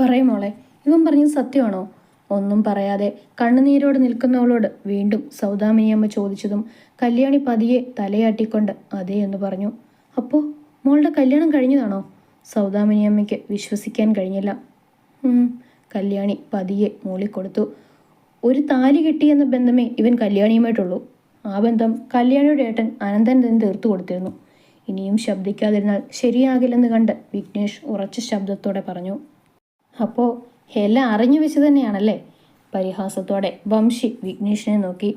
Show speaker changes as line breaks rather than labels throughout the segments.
പറയും മോളെ. ഇവൻ പറഞ്ഞത് സത്യമാണോ? ഒന്നും പറയാതെ കണ്ണുനീരോട് നിൽക്കുന്നവളോട് വീണ്ടും സൗദാമിനിയമ്മ ചോദിച്ചതും കല്യാണി പതിയെ തലയാട്ടിക്കൊണ്ട് അതേ എന്ന് പറഞ്ഞു. അപ്പോൾ മോളുടെ കല്യാണം കഴിഞ്ഞതാണോ? സൗദാമിനിയമ്മയ്ക്ക് വിശ്വസിക്കാൻ കഴിഞ്ഞില്ല. കല്യാണി പതിയെ മൂളിക്കൊടുത്തു ഒരു താലി കെട്ടിയെന്ന ബന്ധമേ ഇവൻ കല്യാണിയുമായിട്ടുള്ളൂ. ആ ബന്ധം കല്യാണിയുടെ ഏട്ടൻ അനന്തൻ തന്നെ തീർത്തു കൊടുത്തിരുന്നു. ഇനിയും ശബ്ദിക്കാതിരുന്നാൽ ശരിയാകില്ലെന്ന് കണ്ട് വിഘ്നേഷ് ഉറച്ച ശബ്ദത്തോടെ പറഞ്ഞു. അപ്പോൾ എല്ലാം അറിഞ്ഞു വെച്ച് തന്നെയാണല്ലേ? പരിഹാസത്തോടെ വംശി വിഘ്നേഷിനെ നോക്കി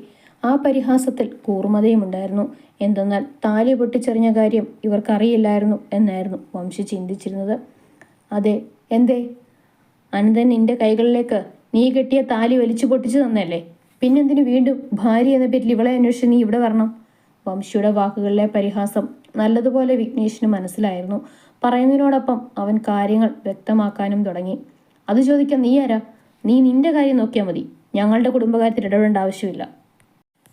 ആ പരിഹാസത്തിൽ കൂർമതയും ഉണ്ടായിരുന്നു. എന്തെന്നാൽ താലി പൊട്ടിച്ചെറിഞ്ഞ കാര്യം ഇവർക്കറിയില്ലായിരുന്നു എന്നായിരുന്നു വംശി ചിന്തിച്ചിരുന്നത്. അതെ എന്തേ? അനന്തൻ നിന്റെ കൈകളിലേക്ക് നീ കെട്ടിയ താലി വലിച്ചു പൊട്ടിച്ചു തന്നല്ലേ? പിന്നെന്തിനു വീണ്ടും ഭാര്യ എന്ന പേരിൽ ഇവളെ അന്വേഷിച്ച് നീ ഇവിടെ വരണം? വംശിയുടെ വാക്കുകളിലെ പരിഹാസം നല്ലതുപോലെ വിഘ്നേഷിന് മനസ്സിലായിരുന്നു. പറയുന്നതിനോടൊപ്പം അവൻ കാര്യങ്ങൾ വ്യക്തമാക്കാനും തുടങ്ങി. അത് ചോദിക്കാൻ നീ ആരാ? നീ നിന്റെ കാര്യം നോക്കിയാൽ മതി. ഞങ്ങളുടെ കുടുംബകാര്യത്തിൽ ഇടപെടേണ്ട ആവശ്യമില്ല.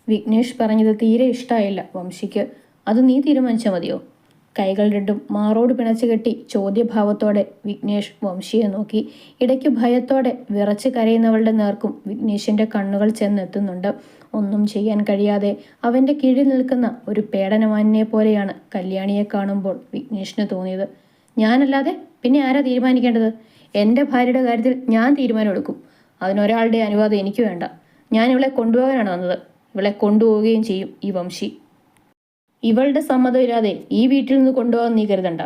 വിഘ്നേഷ് പറഞ്ഞത് തീരെ ഇഷ്ടമായില്ല വംശിക്ക്. അത് നീ തീരുമാനിച്ചാൽ മതിയോ? കൈകൾ രണ്ടും മാറോട് പിണച്ചു കെട്ടി ചോദ്യഭാവത്തോടെ വിഘ്നേഷ് വംശിയെ നോക്കി. ഇടയ്ക്ക് ഭയത്തോടെ വിറച്ച് കരയുന്നവളുടെ നേർക്കും വിഘ്നേഷിന്റെ കണ്ണുകൾ ചെന്നെത്തുന്നുണ്ട്. ഒന്നും ചെയ്യാൻ കഴിയാതെ അവന്റെ കീഴിൽ നിൽക്കുന്ന ഒരു പേടനമാനിനെ പോലെയാണ് കല്യാണിയെ കാണുമ്പോൾ വിഘ്നേഷിന് തോന്നിയത്. ഞാനല്ലാതെ പിന്നെ ആരാ തീരുമാനിക്കേണ്ടത്? എന്റെ ഭാര്യയുടെ കാര്യത്തിൽ ഞാൻ തീരുമാനമെടുക്കും. അതിനൊരാളുടെ അനുവാദം എനിക്ക് വേണ്ട. ഞാൻ ഇവളെ കൊണ്ടുപോകാനാണ് വന്നത്. ഇവളെ കൊണ്ടുപോവുകയും ചെയ്യും ഈ വംശി. ഇവളുടെ സമ്മതമില്ലാതെ ഈ വീട്ടിൽ നിന്ന് കൊണ്ടുപോകാൻ നീ കരുതണ്ട.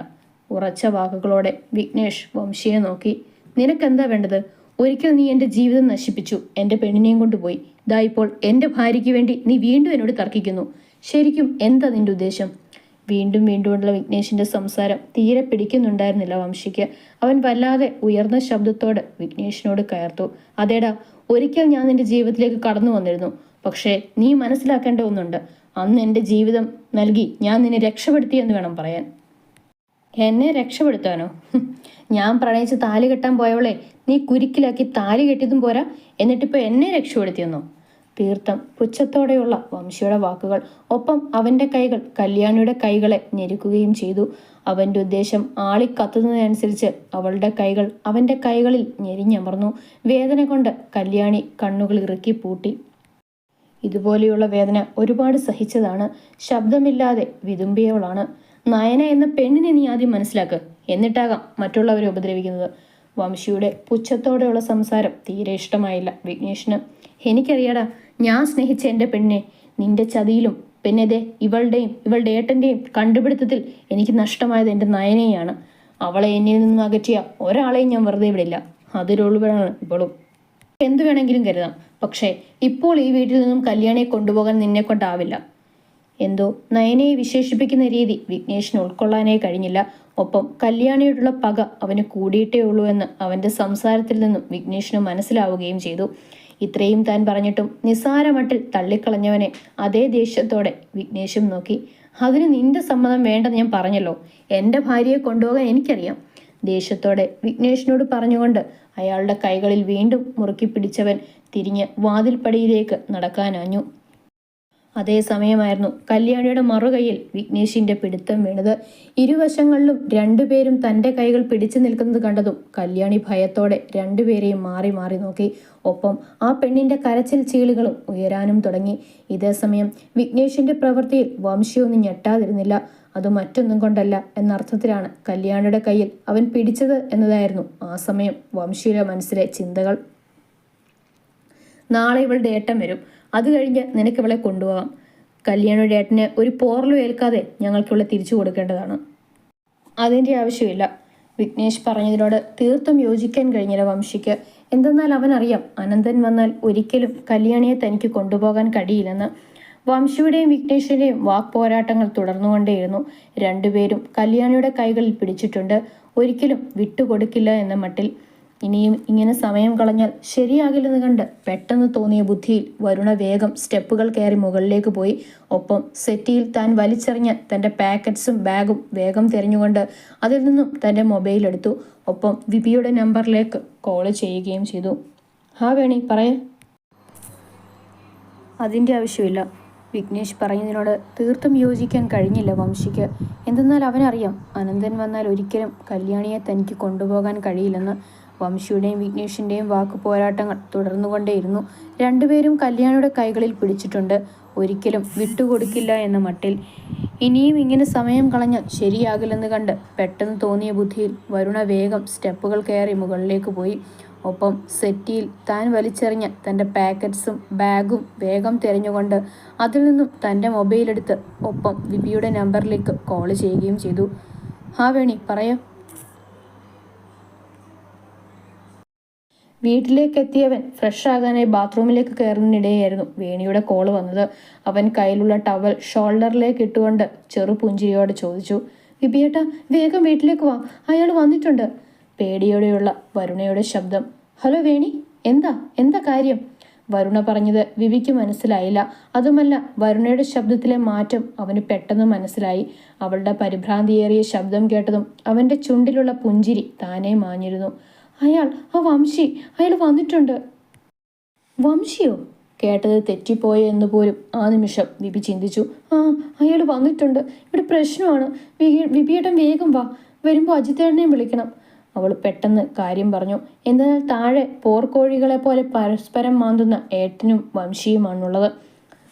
ഉറച്ച വാക്കുകളോടെ വിഘ്നേഷ് വംശിയെ നോക്കി നിനക്കെന്താ വേണ്ടത്? ഒരിക്കൽ നീ എന്റെ ജീവിതം നശിപ്പിച്ചു. എന്റെ പെണ്ണിനെയും കൊണ്ടുപോയി. ദാ ഇപ്പോൾ എന്റെ ഭാര്യയ്ക്ക് വേണ്ടി നീ വീണ്ടും എന്നോട് തർക്കിക്കുന്നു. ശരിക്കും എന്താ നിന്റെ ഉദ്ദേശം? വീണ്ടും വീണ്ടുമുള്ള വിഘ്നേഷിന്റെ സംസാരം തീരെ പിടിക്കുന്നുണ്ടായിരുന്നില്ല വംശിക്ക്. അവൻ വല്ലാതെ ഉയർന്ന ശബ്ദത്തോട് വിഘ്നേഷിനോട് കയർത്തു അതേടാ ഒരിക്കൽ ഞാൻ നിന്റെ ജീവിതത്തിലേക്ക് കടന്നു വന്നിരുന്നു. പക്ഷേ നീ മനസ്സിലാക്കേണ്ട ഒന്നുണ്ട്. അന്ന് എന്റെ ജീവിതം നൽകി ഞാൻ നിന്നെ രക്ഷപ്പെടുത്തി എന്ന് വേണം പറയാൻ. എന്നെ രക്ഷപ്പെടുത്താനോ? ഞാൻ പ്രണയിച്ച് താലി കെട്ടാൻ പോയവളെ നീ കുരുക്കിലാക്കി താലി കെട്ടിയതും പോരാ എന്നിട്ടിപ്പോൾ എന്നെ രക്ഷപ്പെടുത്തിയെന്നോ? തീർത്ഥം പുച്ഛത്തോടെയുള്ള വംശിയുടെ വാക്കുകൾ ഒപ്പം അവന്റെ കൈകൾ കല്യാണിയുടെ കൈകളെ ഞെരുക്കുകയും ചെയ്തു. അവന്റെ ഉദ്ദേശം ആളിക്കത്തുന്നതിനനുസരിച്ച് അവളുടെ കൈകൾ അവന്റെ കൈകളിൽ ഞെരിഞ്ഞമർന്നു. വേദന കൊണ്ട് കല്യാണി കണ്ണുകൾ ഇറുക്കി പൂട്ടി. ഇതുപോലെയുള്ള വേദന ഒരുപാട് സഹിച്ചതാണ്. ശബ്ദമില്ലാതെ വിതുമ്പിയവളാണ്. നയന എന്ന പെണ്ണിനെ നീ ആദ്യം മനസ്സിലാക്ക്. എന്നിട്ടാകാം മറ്റുള്ളവരെ ഉപദ്രവിക്കുന്നത്. വംശിയുടെ പുച്ഛത്തോടെയുള്ള സംസാരം തീരെ ഇഷ്ടമായില്ല വിഘ്നേഷിന്. എനിക്കറിയാടാ ഞാൻ സ്നേഹിച്ച എന്റെ പെണ്ണിനെ നിന്റെ ചതിയിലും പിന്നെ ദേ ഇവളുടെയും ഇവളുടെ ഏട്ടന്റെയും കണ്ടുപിടുത്തത്തിൽ എനിക്ക് നഷ്ടമായത് എന്റെ നയനയാണ്. അവളെ എന്നിൽ നിന്നും അകറ്റിയ ഒരാളെയും ഞാൻ വെറുതെ വിടില്ല. അതിലുള്ളവരാണ് ഇവളും. എന്തു വേണമെങ്കിലും കരുതാം. പക്ഷേ ഇപ്പോൾ ഈ വീട്ടിൽ നിന്നും കല്യാണിയെ കൊണ്ടുപോകാൻ നിന്നെ കൊണ്ടാവില്ല. എന്തോ നയനയെ വിശേഷിപ്പിക്കുന്ന രീതി വിഘ്നേഷിന് ഉൾക്കൊള്ളാനേ കഴിഞ്ഞില്ല. ഒപ്പം കല്യാണിയോടുള്ള പക അവന് കൂടിയിട്ടേ ഉള്ളൂ എന്ന് അവന്റെ സംസാരത്തിൽ നിന്നും വിഘ്നേഷിന് മനസ്സിലാവുകയും ചെയ്തു. ഇത്രയും താൻ പറഞ്ഞിട്ടും നിസ്സാരമട്ടിൽ തള്ളിക്കളഞ്ഞവനെ അതേ ദേഷ്യത്തോടെ വിഘ്നേഷും നോക്കി. അതിന് നിന്റെ സമ്മതം വേണ്ടെന്ന് ഞാൻ പറഞ്ഞല്ലോ. എന്റെ ഭാര്യയെ കൊണ്ടുപോകാൻ എനിക്കറിയാം. ദേഷ്യത്തോടെ വിഘ്നേഷിനോട് പറഞ്ഞുകൊണ്ട് അയാളുടെ കൈകളിൽ വീണ്ടും മുറുക്കി പിടിച്ചവൻ തിരിഞ്ഞ് വാതിൽപ്പടിയിലേക്ക് നടക്കാനാഞ്ഞു അതേ സമയമായിരുന്നു കല്യാണിയുടെ മറുകൈയിൽ വിഘ്നേഷിന്റെ പിടുത്തം വീണത്. ഇരുവശങ്ങളിലും രണ്ടുപേരും തന്റെ കൈകൾ പിടിച്ചു നിൽക്കുന്നത് കണ്ടതും കല്യാണി ഭയത്തോടെ രണ്ടുപേരെയും മാറി മാറി നോക്കി. ഒപ്പം ആ പെണ്ണിന്റെ കരച്ചിൽ ചീളുകളും ഉയരാനും തുടങ്ങി. ഇതേസമയം വിഘ്നേഷിന്റെ പ്രവൃത്തിയിൽ വംശിയൊന്നും ഞെട്ടാതിരുന്നില്ല. അത് മറ്റൊന്നും കൊണ്ടല്ല എന്നർത്ഥത്തിലാണ് കല്യാണിയുടെ കയ്യിൽ അവൻ പിടിച്ചത് എന്നതായിരുന്നു ആ സമയം വംശിയുടെ മനസ്സിലെ ചിന്തകൾ. നാളെ ഇവളുടെ ഏട്ടം വരും. അത് കഴിഞ്ഞ് നിനക്ക് ഇവളെ കൊണ്ടുപോകാം കല്യാണ ഏട്ടന് ഒരു പോറലും ഏൽക്കാതെ ഞങ്ങൾക്കിവളെ തിരിച്ചു കൊടുക്കേണ്ടതാണ്. അതിന്റെ ആവശ്യമില്ല. വിഘ്നേഷ് പറഞ്ഞതിനോട് തീർത്തും യോജിക്കാൻ കഴിഞ്ഞില്ല വംശിക്ക്. എന്തെന്നാൽ അവനറിയാം അനന്തൻ വന്നാൽ ഒരിക്കലും കല്യാണിയെ തനിക്ക് കൊണ്ടുപോകാൻ കഴിയില്ലെന്ന്. വംശിയുടെയും വിഘ്നേഷിന്റെയും വാക്പോരാട്ടങ്ങൾ തുടർന്നുകൊണ്ടേയിരുന്നു. രണ്ടുപേരും കല്യാണിയുടെ കൈകളിൽ പിടിച്ചിട്ടുണ്ട്. ഒരിക്കലും വിട്ടുകൊടുക്കില്ല എന്ന മട്ടിൽ ഇനിയും ഇങ്ങനെ സമയം കളഞ്ഞാൽ ശരിയാകില്ലെന്ന് കണ്ട് പെട്ടെന്ന് തോന്നിയ ബുദ്ധിയിൽ വരുണ വേഗം സ്റ്റെപ്പുകൾ കയറി മുകളിലേക്ക് പോയി. ഒപ്പം സെറ്റിയിൽ താൻ വലിച്ചെറിഞ്ഞ തന്റെ പാക്കറ്റ്സും ബാഗും വേഗം തിരഞ്ഞുകൊണ്ട് അതിൽ നിന്നും തന്റെ മൊബൈൽ എടുത്തു. ഒപ്പം വിപിയുടെ നമ്പറിലേക്ക് കോൾ ചെയ്യുകയും ചെയ്തു. ഹാ വേണി പറയേ. അതിന്റെ ആവശ്യമില്ല. വിഘ്നേഷ് പറഞ്ഞതിനോട് തീർത്തും യോജിക്കാൻ കഴിഞ്ഞില്ല വംശിക്ക്. എന്തെന്നാൽ അവനറിയാം അനന്തൻ വന്നാൽ ഒരിക്കലും കല്യാണിയെ തനിക്ക് കൊണ്ടുപോകാൻ കഴിയില്ലെന്ന്. വംശിയുടെയും വിഘ്നേഷിന്റെയും വാക്ക് പോരാട്ടങ്ങൾ തുടർന്നുകൊണ്ടേയിരുന്നു. രണ്ടുപേരും കല്യാണിയുടെ കൈകളിൽ പിടിച്ചിട്ടുണ്ട്. ഒരിക്കലും വിട്ടുകൊടുക്കില്ല എന്ന മട്ടിൽ. ഇനിയും ഇങ്ങനെ സമയം കളഞ്ഞാൽ ശരിയാകില്ലെന്ന് കണ്ട് പെട്ടെന്ന് തോന്നിയ ബുദ്ധിയിൽ വരുണ വേഗം സ്റ്റെപ്പുകൾ കയറി മുകളിലേക്ക് പോയി. ഒപ്പം സെറ്റിയിൽ താൻ വലിച്ചെറിഞ്ഞ തന്റെ പാക്കറ്റ്സും ബാഗും വേഗം തിരഞ്ഞുകൊണ്ട് അതിൽ നിന്നും തന്റെ മൊബൈലെടുത്ത് ഒപ്പം വിപിയുടെ നമ്പറിലേക്ക് കോൾ ചെയ്യുകയും ചെയ്തു. ആ വേണി പറയാം. വീട്ടിലേക്ക് എത്തിയവൻ ഫ്രഷ് ആകാനായി ബാത്റൂമിലേക്ക് കയറുന്നതിനിടെയായിരുന്നു വേണിയുടെ കോൾ വന്നത്. അവൻ കയ്യിലുള്ള ടവൽ ഷോൾഡറിലേക്ക് ഇട്ടുകൊണ്ട് ചെറു പുഞ്ചിരിയോട് ചോദിച്ചു വിപിയേട്ട വേഗം വീട്ടിലേക്ക് വാ അയാൾ വന്നിട്ടുണ്ട്. പേടിയോടെയുള്ള വരുണയുടെ ശബ്ദം ഹലോ വേണി എന്താ എന്താ കാര്യം? വരുണ പറഞ്ഞത് വിവിക്ക് മനസ്സിലായില്ല. അതുമല്ല വരുണയുടെ ശബ്ദത്തിലെ മാറ്റം അവന് പെട്ടെന്ന് മനസ്സിലായി. അവളുടെ പരിഭ്രാന്തിയേറിയ ശബ്ദം കേട്ടതും അവന്റെ ചുണ്ടിലുള്ള പുഞ്ചിരി താനേ മാഞ്ഞിരുന്നു. അയാൾ ആ വംശി അയാൾ വന്നിട്ടുണ്ട്. വംശിയോ? കേട്ടത് തെറ്റിപ്പോയ എന്ന് പോലും ആ നിമിഷം വിപി ചിന്തിച്ചു. ആ അയാൾ വന്നിട്ടുണ്ട്. ഇവിടെ പ്രശ്നമാണ്. വിപിയേട്ടൻ വേഗം വാ. വരുമ്പോൾ അജിത്തേട്ടനെയും വിളിക്കണം. അവൾ പെട്ടെന്ന് കാര്യം പറഞ്ഞു. എന്നാൽ താഴെ പോർക്കോഴികളെ പോലെ പരസ്പരം മാന്തുന്ന ഏട്ടനും വംശിയുമാണുള്ളത്.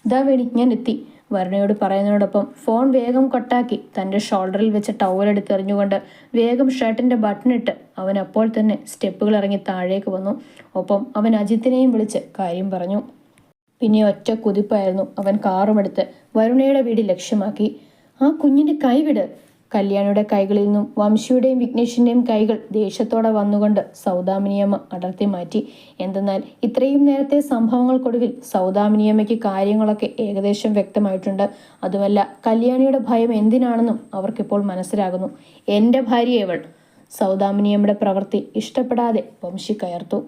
ഇതാ വേണി ഞാൻ എത്തി. വരുണയോട് പറയുന്നതിനോടൊപ്പം ഫോൺ വേഗം കൊട്ടാക്കി തന്റെ ഷോൾഡറിൽ വെച്ച ടവൽ എറിഞ്ഞുകൊണ്ട് വേഗം ഷർട്ടിന്റെ ബട്ടണിട്ട് അവൻ അപ്പോൾ തന്നെ സ്റ്റെപ്പുകൾ ഇറങ്ങി താഴേക്ക് വന്നു. ഒപ്പം അവൻ അജിത്തിനെയും വിളിച്ച് കാര്യം പറഞ്ഞു. പിന്നെ ഒറ്റ കുതിപ്പായിരുന്നു അവൻ കാറുമെടുത്ത് വരുണയുടെ വീട് ലക്ഷ്യമാക്കി. ആ കുഞ്ഞിന്റെ കൈവിട് കല്യാണിയുടെ കൈകളിൽ നിന്നും വംശിയുടെയും വിഘ്നേഷിന്റെയും കൈകൾ ദേഷ്യത്തോടെ വന്നുകൊണ്ട് സൗദാമിനിയമ്മ അടർത്തി മാറ്റി. എന്തെന്നാൽ ഇത്രയും നേരത്തെ സംഭവങ്ങൾക്കൊടുവിൽ സൗദാമിനിയമ്മയ്ക്ക് കാര്യങ്ങളൊക്കെ ഏകദേശം വ്യക്തമായിട്ടുണ്ട്. അതുമല്ല കല്യാണിയുടെ ഭയം എന്തിനാണെന്നും അവർക്കിപ്പോൾ മനസ്സിലാകുന്നു. എന്റെ ഭാര്യ ഇവൾ സൗദാമിനിയമ്മയുടെ പ്രവൃത്തി ഇഷ്ടപ്പെടാതെ വംശി കയർത്തു.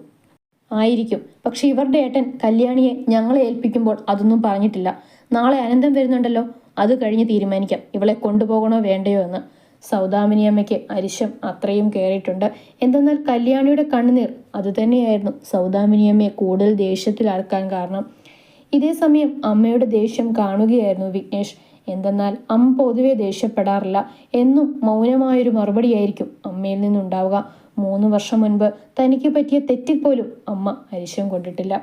ആയിരിക്കും. പക്ഷെ ഇവരുടെ ഏട്ടൻ കല്യാണിയെ ഞങ്ങളെ ഏൽപ്പിക്കുമ്പോൾ അതൊന്നും പറഞ്ഞിട്ടില്ല. നാളെ അനന്തം വരുന്നുണ്ടല്ലോ. അത് കഴിഞ്ഞ് തീരുമാനിക്കാം. ഇവളെ കൊണ്ടുപോകണോ വേണ്ടയോ എന്ന്. സൗദാമിനിയമ്മയ്ക്ക് അരിശം അത്രയും കയറിയിട്ടുണ്ട് എന്തെന്നാൽ കല്യാണിയുടെ കണ്ണുനീർ. അതുതന്നെയായിരുന്നു സൗദാമിനിയമ്മയെ കൂടുതൽ ദേഷ്യത്തിലാക്കാൻ കാരണം. ഇതേ സമയം അമ്മയുടെ ദേഷ്യം കാണുകയായിരുന്നു വിഘ്നേഷ്. എന്തെന്നാൽ അമ്മ പൊതുവെ ദേഷ്യപ്പെടാറില്ല. എന്നും മൗനമായൊരു മറുപടിയായിരിക്കും അമ്മയിൽ നിന്നുണ്ടാവുക. മൂന്ന് വർഷം മുൻപ് തനിക്ക് പറ്റിയ തെറ്റിൽ പോലും അമ്മ അരിശം കൊണ്ടിട്ടില്ല.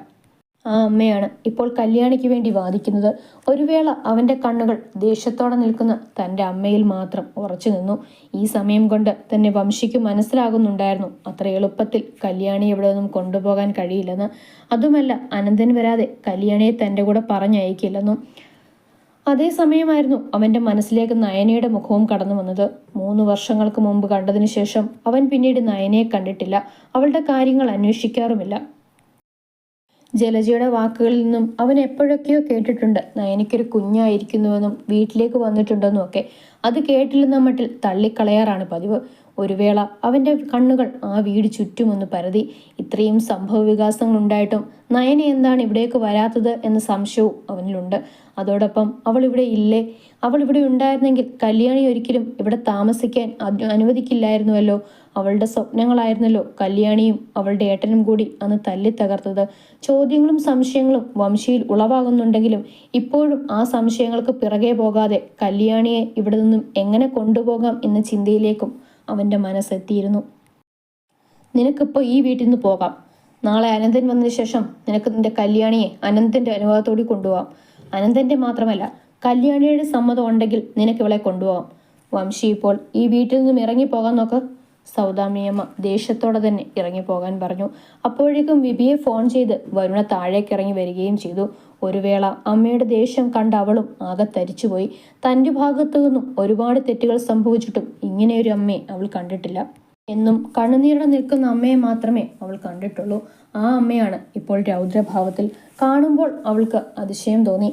ആ അമ്മയാണ് ഇപ്പോൾ കല്യാണിക്ക് വേണ്ടി വാദിക്കുന്നത്. ഒരു വേള അവന്റെ കണ്ണുകൾ ദേഷ്യത്തോടെ നിൽക്കുന്ന തന്റെ അമ്മയിൽ മാത്രം ഉറച്ചു നിന്നു. ഈ സമയം കൊണ്ട് തന്നെ വംശിക്ക് മനസ്സിലാകുന്നുണ്ടായിരുന്നു അത്ര എളുപ്പത്തിൽ കല്യാണി ഇവിടെ നിന്നും കൊണ്ടുപോകാൻ കഴിയില്ലെന്ന്. അതുമല്ല അനന്തൻ വരാതെ കല്യാണിയെ തന്റെ കൂടെ പറഞ്ഞയക്കില്ലെന്നും. അതേ സമയമായിരുന്നു അവന്റെ മനസ്സിലേക്ക് നയനയുടെ മുഖവും കടന്നു വന്നത്. മൂന്ന് വർഷങ്ങൾക്ക് മുമ്പ് കണ്ടതിന് ശേഷം അവൻ പിന്നീട് നയനയെ കണ്ടിട്ടില്ല. അവളുടെ കാര്യങ്ങൾ അന്വേഷിക്കാറുമില്ല. ജലജയുടെ വാക്കുകളിൽ നിന്നും അവൻ എപ്പോഴൊക്കെയോ കേട്ടിട്ടുണ്ട്. നയനിക്കൊരു കുഞ്ഞായിരിക്കുന്നുവെന്നും വീട്ടിലേക്ക് വന്നിട്ടുണ്ടെന്നും ഒക്കെ. അത് കേട്ടില്ലെന്ന മട്ടിൽ തള്ളിക്കളയാറാണ് പതിവ്. ഒരു വേള അവന്റെ കണ്ണുകൾ ആ വീട് ചുറ്റുമൊന്ന് പരതി. ഇത്രയും സംഭവ വികാസങ്ങൾ ഉണ്ടായിട്ടും നയന എന്താണ് ഇവിടേക്ക് വരാത്തത് എന്ന സംശയവും അവനിലുണ്ട്. അതോടൊപ്പം അവൾ ഇവിടെ ഇല്ലേ? അവൾ ഇവിടെ ഉണ്ടായിരുന്നെങ്കിൽ കല്യാണി ഒരിക്കലും ഇവിടെ താമസിക്കാൻ അനുവദിക്കില്ലായിരുന്നുവല്ലോ. അവളുടെ സ്വപ്നങ്ങളായിരുന്നല്ലോ കല്യാണിയും അവളുടെ ഏട്ടനും കൂടി അന്ന് തല്ലി തകർത്തത്. ചോദ്യങ്ങളും സംശയങ്ങളും വംശിയിൽ ഉളവാകുന്നുണ്ടെങ്കിലും ഇപ്പോഴും ആ സംശയങ്ങൾക്ക് പിറകെ പോകാതെ കല്യാണിയെ ഇവിടെ നിന്നും എങ്ങനെ കൊണ്ടുപോകാം എന്ന ചിന്തയിലേക്കും അവന്റെ മനസ്സെത്തിയിരുന്നു. നിനക്കിപ്പോൾ ഈ വീട്ടിൽ നിന്ന് പോകാം. നാളെ അനന്തൻ വന്നതിന് ശേഷം നിനക്ക് നിന്റെ കല്യാണിയെ അനന്തന്റെ അനുവാദത്തോടെ കൊണ്ടുപോകാം അനന്തന്റെ മാത്രമല്ല കല്യാണിയുടെ സമ്മതം ഉണ്ടെങ്കിൽ നിനക്ക് ഇവളെ കൊണ്ടുപോകാം വംശി ഇപ്പോൾ ഈ വീട്ടിൽ നിന്നും ഇറങ്ങിപ്പോകാൻ നോക്ക്. സൗദാമിയമ്മ ദേഷ്യത്തോടെ തന്നെ ഇറങ്ങിപ്പോകാൻ പറഞ്ഞു. അപ്പോഴേക്കും വിപിയെ ഫോൺ ചെയ്ത് വരുണ താഴേക്ക് ഇറങ്ങി വരികയും ചെയ്തു. ഒരു വേള അമ്മയുടെ ദേഷ്യം കണ്ട അവളും ആകെ തരിച്ചുപോയി. തന്റെ ഭാഗത്തു നിന്നും ഒരുപാട് തെറ്റുകൾ സംഭവിച്ചിട്ടും ഇങ്ങനെയൊരു അമ്മയെ അവൾ കണ്ടിട്ടില്ല. എന്നും കണ്ണുനീരുടെ നിൽക്കുന്ന അമ്മയെ മാത്രമേ അവൾ കണ്ടിട്ടുള്ളൂ. ആ അമ്മയാണ് ഇപ്പോൾ രൗദ്രഭാവത്തിൽ. കാണുമ്പോൾ അവൾക്ക് അതിശയം തോന്നി.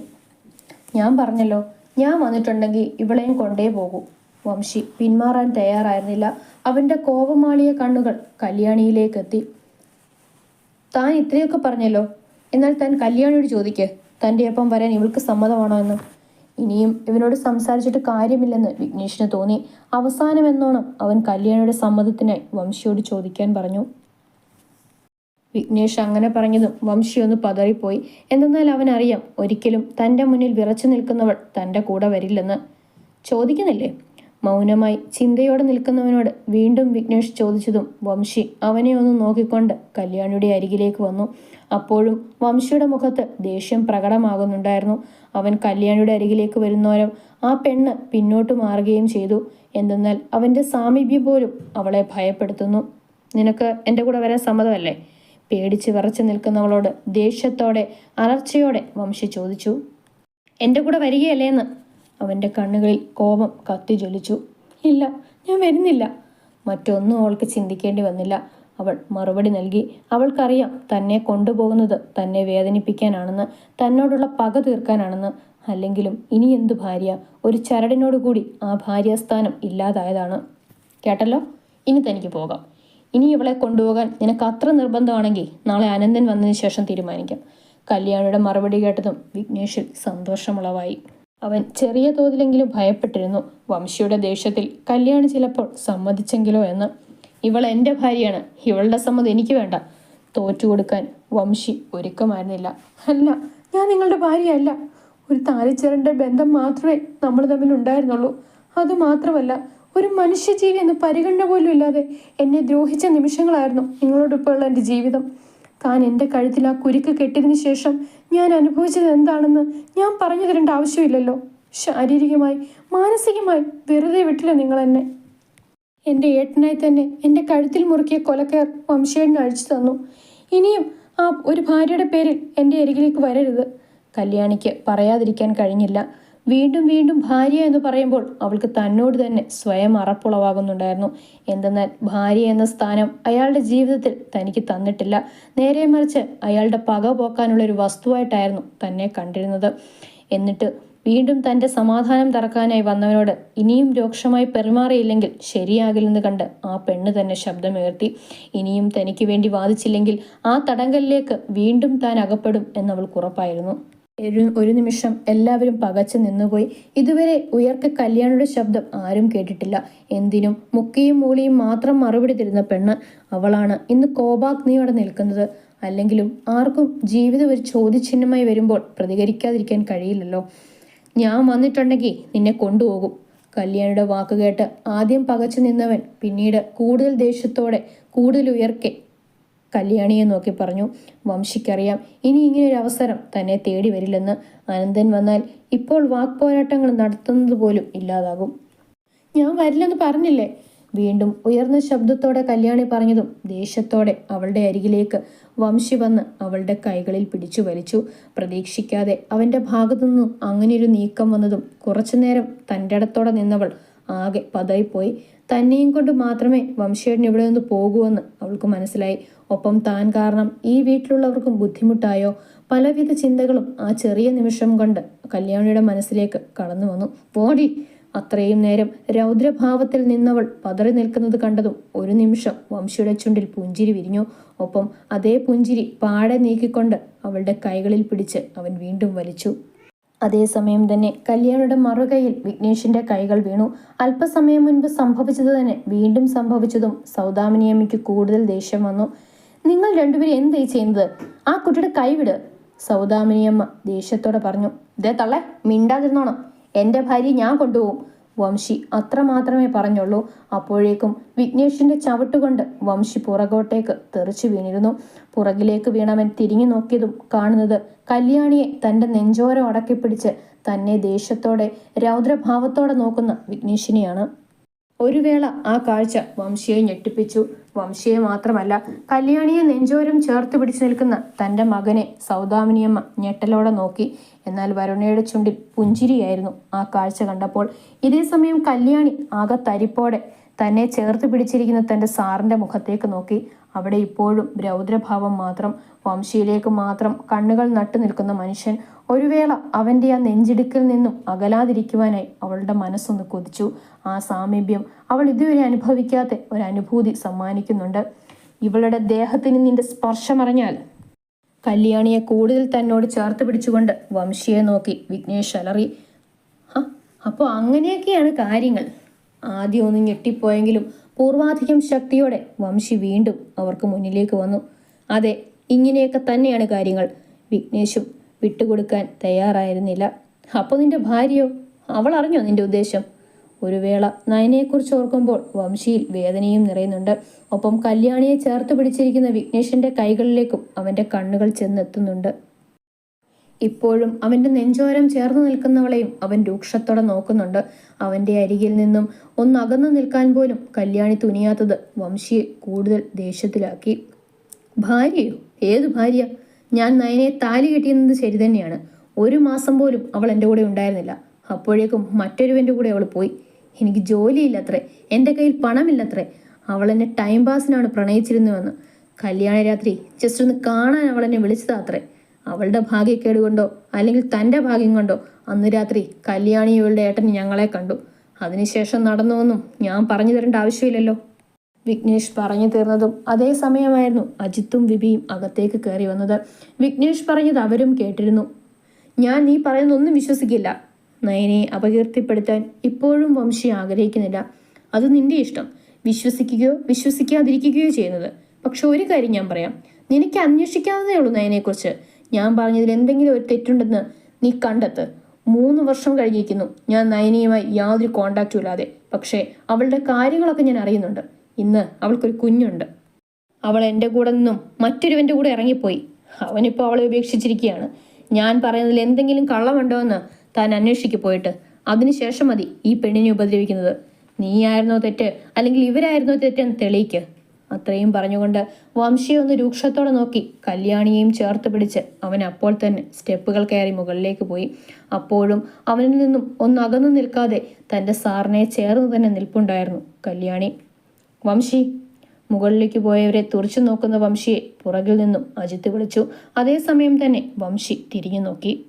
ഞാൻ പറഞ്ഞല്ലോ ഞാൻ വന്നിട്ടുണ്ടെങ്കിൽ ഇവളെയും കൊണ്ടേ പോകൂ. വംശി പിന്മാറാൻ തയ്യാറായിരുന്നില്ല. അവന്റെ കോപമാളിയ കണ്ണുകൾ കല്യാണിയിലേക്ക് എത്തി താൻ ഇത്രയൊക്കെ പറഞ്ഞല്ലോ. എന്നാൽ താൻ കല്യാണിയോട് ചോദിക്ക്. തന്റെ ഒപ്പം വരാൻ ഇവൾക്ക് സമ്മതമാണോ എന്ന്. ഇനിയും ഇവനോട് സംസാരിച്ചിട്ട് കാര്യമില്ലെന്ന് വിഘ്നേഷിന് തോന്നി. അവസാനം എന്നോണം അവൻ കല്യാണിയുടെ സമ്മതത്തിനായി വംശിയോട് ചോദിക്കാൻ പറഞ്ഞു. വിഘ്നേഷ് അങ്ങനെ പറഞ്ഞതും വംശി ഒന്ന് പതറിപ്പോയി. എന്തെന്നാൽ അവൻ അറിയാം ഒരിക്കലും തന്റെ മുന്നിൽ വിറച്ചു നിൽക്കുന്നവൾ തന്റെ കൂടെ വരില്ലെന്ന്. ചോദിക്കുന്നില്ലേ? മൗനമായി ചിന്തയോടെ നിൽക്കുന്നവനോട് വീണ്ടും വിഘ്നേഷ് ചോദിച്ചതും വംശി അവനെ ഒന്ന് നോക്കിക്കൊണ്ട് കല്യാണിയുടെ അരികിലേക്ക് വന്നു. അപ്പോഴും വംശിയുടെ മുഖത്ത് ദേഷ്യം പ്രകടമാകുന്നുണ്ടായിരുന്നു. അവൻ കല്യാണിയുടെ അരികിലേക്ക് വരുന്നോരം ആ പെണ്ണ് പിന്നോട്ട് മാറുകയും ചെയ്തു. എന്തെന്നാൽ അവന്റെ സാമീപ്യം പോലും അവളെ ഭയപ്പെടുത്തുന്നു. നിനക്ക് എന്റെ കൂടെ വരാൻ സമ്മതമല്ലേ? പേടിച്ച് വിറച്ചു നിൽക്കുന്നവളോട് ദേഷ്യത്തോടെ അലർച്ചയോടെ വംശി ചോദിച്ചു. എന്റെ കൂടെ വരികയല്ലേന്ന് അവന്റെ കണ്ണുകളിൽ കോപം കത്തി ജ്വലിച്ചു. ഇല്ല ഞാൻ വരുന്നില്ല. മറ്റൊന്നും അവൾക്ക് ചിന്തിക്കേണ്ടി വന്നില്ല. അവൾ മറുപടി നൽകി അവൾക്കറിയാം തന്നെ കൊണ്ടുപോകുന്നത് തന്നെ വേദനിപ്പിക്കാനാണെന്ന് തന്നോടുള്ള പക തീർക്കാനാണെന്ന്. അല്ലെങ്കിലും ഇനി എന്തു ഭാര്യ? ഒരു ചരടിനോട് കൂടി ആ ഭാര്യാസ്ഥാനം ഇല്ലാതായതാണ്. കേട്ടല്ലോ? ഇനി തനിക്ക് പോകാം. ഇനി ഇവളെ കൊണ്ടുപോകാൻ നിനക്ക് അത്ര നിർബന്ധമാണെങ്കിൽ നാളെ അനന്തൻ വന്നതിന് ശേഷം തീരുമാനിക്കാം. കല്യാണിയുടെ മറുപടി കേട്ടതും വിഘ്നേഷിൽ സന്തോഷമുളവായി. അവൻ ചെറിയ തോതിലെങ്കിലും ഭയപ്പെട്ടിരുന്നു. വംശിയുടെ ദേഷ്യത്തിൽ കല്യാണി ചിലപ്പോൾ സമ്മതിച്ചെങ്കിലോ എന്ന്. ഇവൾ എന്റെ ഭാര്യയാണ്. ഇവളുടെ സമ്മതം എനിക്ക് വേണ്ട. തോറ്റു കൊടുക്കാൻ വംശി ഒരുക്കമായിരുന്നില്ല. അല്ല ഞാൻ നിങ്ങളുടെ ഭാര്യയല്ല. ഒരു താലിച്ചേരന്റെ ബന്ധം മാത്രമേ നമ്മൾ തമ്മിൽ ഉണ്ടായിരുന്നുള്ളൂ. അതുമാത്രമല്ല ഒരു മനുഷ്യജീവി എന്ന് പരിഗണന പോലും ഇല്ലാതെ എന്നെ ദ്രോഹിച്ച നിമിഷങ്ങളായിരുന്നു നിങ്ങളോടൊപ്പമുള്ള എന്റെ ജീവിതം. താൻ എന്റെ കഴുത്തിൽ ആ കുരുക്ക് കെട്ടിയതിന് ശേഷം ഞാൻ അനുഭവിച്ചത് എന്താണെന്ന് ഞാൻ പറഞ്ഞു തരേണ്ട ആവശ്യമില്ലല്ലോ. ശാരീരികമായി മാനസികമായി വെറുതെ വിട്ടില്ല നിങ്ങൾ എന്നെ. എന്റെ ഏട്ടനായി തന്നെ എന്റെ കഴുത്തിൽ മുറുക്കിയ കൊലക്കയർ വംശേടിന് അഴിച്ചു തന്നു. ഇനിയും ആ ഒരു ഭാര്യയുടെ പേരിൽ എന്റെ അരികിലേക്ക് വരരുത്. കല്യാണിക്ക് പറയാതിരിക്കാൻ കഴിഞ്ഞില്ല. വീണ്ടും വീണ്ടും ഭാര്യ എന്ന് പറയുമ്പോൾ അവൾക്ക് തന്നോട് തന്നെ സ്വയം അറപ്പുളവാകുന്നുണ്ടായിരുന്നു. എന്തെന്നാൽ ഭാര്യ എന്ന സ്ഥാനം അയാളുടെ ജീവിതത്തിൽ തനിക്ക് തന്നിട്ടില്ല. നേരെ മറിച്ച് അയാളുടെ പക പോക്കാനുള്ള ഒരു വസ്തുവായിട്ടായിരുന്നു തന്നെ കണ്ടിരുന്നത്. എന്നിട്ട് വീണ്ടും തന്റെ സമാധാനം തറക്കാനായി വന്നവനോട് ഇനിയും രൂക്ഷമായി പെരുമാറിയില്ലെങ്കിൽ ശരിയാകില്ലെന്ന് കണ്ട് ആ പെണ്ണ് തന്നെ ശബ്ദമുയർത്തി. ഇനിയും തനിക്ക് വേണ്ടി വാദിച്ചില്ലെങ്കിൽ ആ തടങ്കലിലേക്ക് വീണ്ടും താൻ അകപ്പെടും എന്നവൾക്ക് ഉറപ്പായിരുന്നു. ഒരു നിമിഷം എല്ലാവരും പകച്ചു നിന്നുപോയി. ഇതുവരെ ഉയർക്ക കല്യാണിയുടെ ശബ്ദം ആരും കേട്ടിട്ടില്ല. എന്തിനും മുക്കിയും മൂളിയും മാത്രം മറുപടി തരുന്ന പെണ്ണ് അവളാണ്. ഇന്ന് കോപാഗ്നിയോടെ നിൽക്കുന്നത്. അല്ലെങ്കിലും ആർക്കും ജീവിതം ഒരു ചോദ്യചിഹ്നമായി വരുമ്പോൾ പ്രതികരിക്കാതിരിക്കാൻ കഴിയില്ലല്ലോ. ഞാൻ വന്നിട്ടുണ്ടെങ്കിൽ നിന്നെ കൊണ്ടുപോകും. കല്യാണിയുടെ വാക്കുകേട്ട് ആദ്യം പകച്ചു നിന്നവൻ പിന്നീട് കൂടുതൽ ദേഷ്യത്തോടെ കൂടുതൽ ഉയർക്കെ കല്യാണിയെ നോക്കി പറഞ്ഞു വംശിക്കറിയാം ഇനി ഇങ്ങനെ ഒരു അവസരം തന്നെ തേടി വരില്ലെന്ന് അനന്തൻ വന്നാൽ ഇപ്പോൾ വാക്പോരാട്ടങ്ങൾ നടത്തുന്നത് പോലും ഇല്ലാതാകും. ഞാൻ വരില്ലെന്ന് പറഞ്ഞില്ലേ? വീണ്ടും ഉയർന്ന ശബ്ദത്തോടെ കല്യാണി പറഞ്ഞതും ദേഷ്യത്തോടെ അവളുടെ അരികിലേക്ക് വംശി വന്ന് അവളുടെ കൈകളിൽ പിടിച്ചു വലിച്ചു. പ്രതീക്ഷിക്കാതെ അവന്റെ ഭാഗത്തുനിന്നും അങ്ങനെയൊരു നീക്കം വന്നതും കുറച്ചുനേരം തന്റെ ഇടത്തോടെ നിന്നവൾ ആകെ പോയി തന്നെയും കൊണ്ട് മാത്രമേ വംശേടൻ ഇവിടെ നിന്ന് പോകുമെന്ന് അവൾക്ക് മനസ്സിലായി. ഒപ്പം താൻ കാരണം ഈ വീട്ടിലുള്ളവർക്കും ബുദ്ധിമുട്ടായോ? പലവിധ ചിന്തകളും ആ ചെറിയ നിമിഷം കൊണ്ട് കല്യാണിയുടെ മനസ്സിലേക്ക് കടന്നു വന്നു. പോടി. അത്രയും നേരം രൗദ്രഭാവത്തിൽ നിന്നവൾ പതറി നിൽക്കുന്നത് കണ്ടതും ഒരു നിമിഷം വംശിയുടെ ചുണ്ടിൽ പുഞ്ചിരി വിരിഞ്ഞു. ഒപ്പം അതേ പുഞ്ചിരി പാടെ നീക്കിക്കൊണ്ട് അവളുടെ കൈകളിൽ പിടിച്ച് അവൻ വീണ്ടും വലിച്ചു. അതേസമയം തന്നെ കല്യാണിയുടെ മറുകയിൽ വിഘ്നേഷിന്റെ കൈകൾ വീണു. അല്പസമയം മുൻപ് സംഭവിച്ചത് തന്നെ വീണ്ടും സംഭവിച്ചതും സൗദാമിനിയമ്മയ്ക്ക് കൂടുതൽ ദേഷ്യം വന്നു. നിങ്ങൾ രണ്ടുപേരും എന്തായി ചെയ്യുന്നത്? ആ കുട്ടിയുടെ കൈവിട് സൗദാമിനിയമ്മ ദേഷ്യത്തോടെ പറഞ്ഞു. ഇതേ തള്ളെ മിണ്ടാതിരുന്നോണം. എന്റെ ഭാര്യ ഞാൻ കൊണ്ടുപോകും. വംശി അത്ര മാത്രമേ പറഞ്ഞുള്ളൂ. അപ്പോഴേക്കും വിഘ്നേഷിന്റെ ചവിട്ടുകൊണ്ട് വംശി പുറകോട്ടേക്ക് തെറിച്ചു വീണിരുന്നു. പുറകിലേക്ക് വീണവൻ തിരിഞ്ഞു നോക്കിയതും കാണുന്നത് കല്യാണിയെ തന്റെ നെഞ്ചോരം അടക്കിപ്പിടിച്ച് തന്നെ ദേഷ്യത്തോടെ രൗദ്രഭാവത്തോടെ നോക്കുന്ന വിഘ്നേഷിനെയാണ്. ഒരു വേള ആ കാഴ്ച വംശിയെ ഞെട്ടിപ്പിച്ചു. വംശിയെ മാത്രമല്ല കല്യാണിയെ നെഞ്ചോരം ചേർത്ത് പിടിച്ചു നിൽക്കുന്ന തന്റെ മകനെ സൗദാമിനിയമ്മ ഞെട്ടലോടെ നോക്കി. എന്നാൽ വരുണയുടെ ചുണ്ടിൽ പുഞ്ചിരിയായിരുന്നു ആ കാഴ്ച കണ്ടപ്പോൾ. ഇതേ സമയം കല്യാണി ആകെ തരിപ്പോടെ തന്നെ ചേർത്ത് പിടിച്ചിരിക്കുന്ന തന്റെ സാറിന്റെ മുഖത്തേക്ക് നോക്കി. അവിടെ ഇപ്പോഴും രൗദ്രഭാവം മാത്രം വംശിയിലേക്ക് മാത്രം കണ്ണുകൾ നട്ടു നിൽക്കുന്ന മനുഷ്യൻ ഒരു വേള അവന്റെ ആ നെഞ്ചിടുക്കിൽ നിന്നും അകലാതിരിക്കുവാനായി അവളുടെ മനസ്സൊന്ന് കൊതിച്ചു. ആ സാമീപ്യം അവൾ ഇതുവരെ അനുഭവിക്കാത്ത ഒരു അനുഭൂതി സമ്മാനിക്കുന്നുണ്ട്. ഇവളുടെ ദേഹത്തിന് നിന്റെ സ്പർശമറിഞ്ഞാൽ കല്യാണിയെ കൂടുതൽ തന്നോട് ചേർത്ത് പിടിച്ചുകൊണ്ട് വംശിയെ നോക്കി വിഘ്നേഷ് അലറി ആ അപ്പോൾ അങ്ങനെയൊക്കെയാണ് കാര്യങ്ങൾ. ആദ്യം ഒന്ന് ഞെട്ടിപ്പോയെങ്കിലും പൂർവാധികം ശക്തിയോടെ വംശി വീണ്ടും അവർക്ക് മുന്നിലേക്ക് വന്നു. അതെ ഇങ്ങനെയൊക്കെ തന്നെയാണ് കാര്യങ്ങൾ വിഘ്നേഷും വിട്ടുകൊടുക്കാൻ തയ്യാറായിരുന്നില്ല. അപ്പോൾ നിന്റെ ഭാര്യയോ? അവൾ അറിഞ്ഞോ നിന്റെ ഉദ്ദേശം? ഒരു വേള നയനയെക്കുറിച്ച് ഓർക്കുമ്പോൾ വംശിയിൽ വേദനയും നിറയുന്നുണ്ട്. ഒപ്പം കല്യാണിയെ ചേർത്ത് പിടിച്ചിരിക്കുന്ന വിഘ്നേഷിന്റെ കൈകളിലേക്കും അവന്റെ കണ്ണുകൾ ചെന്നെത്തുന്നുണ്ട്. ഇപ്പോഴും അവന്റെ നെഞ്ചോരം ചേർന്ന് നിൽക്കുന്നവളെയും അവൻ രൂക്ഷത്തോടെ നോക്കുന്നുണ്ട്. അവന്റെ അരികിൽ നിന്നും ഒന്ന് അകന്നു നിൽക്കാൻ പോലും കല്യാണി തുനിയാത്തത് വംശിയെ കൂടുതൽ ദേഷ്യത്തിലാക്കി. ഭാര്യയോ? ഏത് ഭാര്യ? ഞാൻ നയനെ താലി കെട്ടിയെന്നത് ശരി തന്നെയാണ്. ഒരു മാസം പോലും അവൾ എന്റെ കൂടെ ഉണ്ടായിരുന്നില്ല. അപ്പോഴേക്കും മറ്റൊരുവന്റെ കൂടെ അവൾ പോയി. എനിക്ക് ജോലിയില്ലത്രേ. എന്റെ കയ്യിൽ പണമില്ലത്രേ. അവൾ എന്നെ ടൈം പാസിനാണ് പ്രണയിച്ചിരുന്നുവെന്ന് കല്യാണ രാത്രി ജസ്റ്റ് ഒന്ന് കാണാൻ അവൾ എന്നെ വിളിച്ചതാത്രേ. അവളുടെ ഭാഗ്യക്കേട് കൊണ്ടോ അല്ലെങ്കിൽ തന്റെ ഭാഗ്യം കൊണ്ടോ അന്ന് രാത്രി കല്യാണിയുടെ ഏട്ടൻ ഞങ്ങളെ കണ്ടു. അതിനുശേഷം നടന്നുവെന്നും ഞാൻ പറഞ്ഞു തരേണ്ട ആവശ്യമില്ലല്ലോ. വിഘ്നേഷ് പറഞ്ഞു തീർന്നതും അതേ സമയമായിരുന്നു അജിത്തും വിപിയും അകത്തേക്ക് കയറി വന്നത്. വിഘ്നേഷ് പറഞ്ഞത് അവരും കേട്ടിരുന്നു. ഞാൻ നീ പറയുന്നൊന്നും വിശ്വസിക്കില്ല. നയനെ അപകീർത്തിപ്പെടുത്താൻ ഇപ്പോഴും വംശി ആഗ്രഹിക്കുന്നില്ല. അത് നിന്റെ ഇഷ്ടം. വിശ്വസിക്കുകയോ വിശ്വസിക്കാതിരിക്കുകയോ ചെയ്യുന്നത്. പക്ഷെ ഒരു കാര്യം ഞാൻ പറയാം. നിനക്ക് അന്വേഷിക്കാവുന്നതേ ഉള്ളൂ നയനെക്കുറിച്ച് ഞാൻ പറഞ്ഞതിൽ എന്തെങ്കിലും ഒരു തെറ്റുണ്ടെന്ന് നീ കണ്ടെത്ത്. മൂന്ന് വർഷം കഴിഞ്ഞിരിക്കുന്നു. ഞാൻ നയനയുമായി യാതൊരു കോണ്ടാക്റ്റും ഇല്ലാതെ. പക്ഷേ അവളുടെ കാര്യങ്ങളൊക്കെ ഞാൻ അറിയുന്നുണ്ട്. ഇന്ന് അവൾക്കൊരു കുഞ്ഞുണ്ട്. അവൾ എന്റെ കൂടെ നിന്നും മറ്റൊരുവന്റെ കൂടെ ഇറങ്ങിപ്പോയി. അവനിപ്പോൾ അവളെ ഉപേക്ഷിച്ചിരിക്കുകയാണ്. ഞാൻ പറയുന്നതിൽ എന്തെങ്കിലും കള്ളമുണ്ടോ എന്ന് താൻ അന്വേഷിക്കു പോയിട്ട്. അതിനുശേഷം മതി ഈ പെണ്ണിനെ ഉപദ്രവിക്കുന്നത്. നീയായിരുന്നോ തെറ്റ്? അല്ലെങ്കിൽ ഇവരായിരുന്നോ തെറ്റെന്ന് തെളിയിക്ക്. അത്രയും പറഞ്ഞുകൊണ്ട് വംശിയെ ഒന്ന് രൂക്ഷത്തോടെ നോക്കി കല്യാണിയെയും ചേർത്ത് പിടിച്ച് അവൻ അപ്പോൾ തന്നെ സ്റ്റെപ്പുകൾ കയറി മുകളിലേക്ക് പോയി. അപ്പോഴും അവനിൽ നിന്നും ഒന്ന് അകന്നു നിൽക്കാതെ തന്റെ സാറിനെ ചേർന്ന് തന്നെ നിൽപ്പുണ്ടായിരുന്നു കല്യാണി. വംശി. മുകളിലേക്ക് പോയവരെ തുറച്ചു നോക്കുന്ന വംശിയെ പുറകിൽ നിന്നും അജിത്ത് വിളിച്ചു. അതേസമയം തന്നെ വംശി തിരിഞ്ഞു നോക്കി.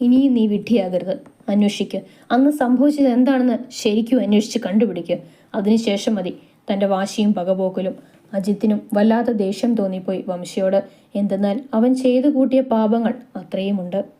ഇനിയും നീ വിഡ്ഢിയാകരുത്. അന്വേഷിക്ക്. അന്ന് സംഭവിച്ചത് എന്താണെന്ന് ശരിക്കും അന്വേഷിച്ച് കണ്ടുപിടിക്കുക അതിനുശേഷം മതി. തന്റെ വാശിയും പകപോക്കലും. അജിത്തിനും വല്ലാത്ത ദേഷ്യം തോന്നിപ്പോയി വംശിയോട്. എന്തെന്നാൽ അവൻ ചെയ്തു കൂട്ടിയ പാപങ്ങൾ അത്രയുമുണ്ട്.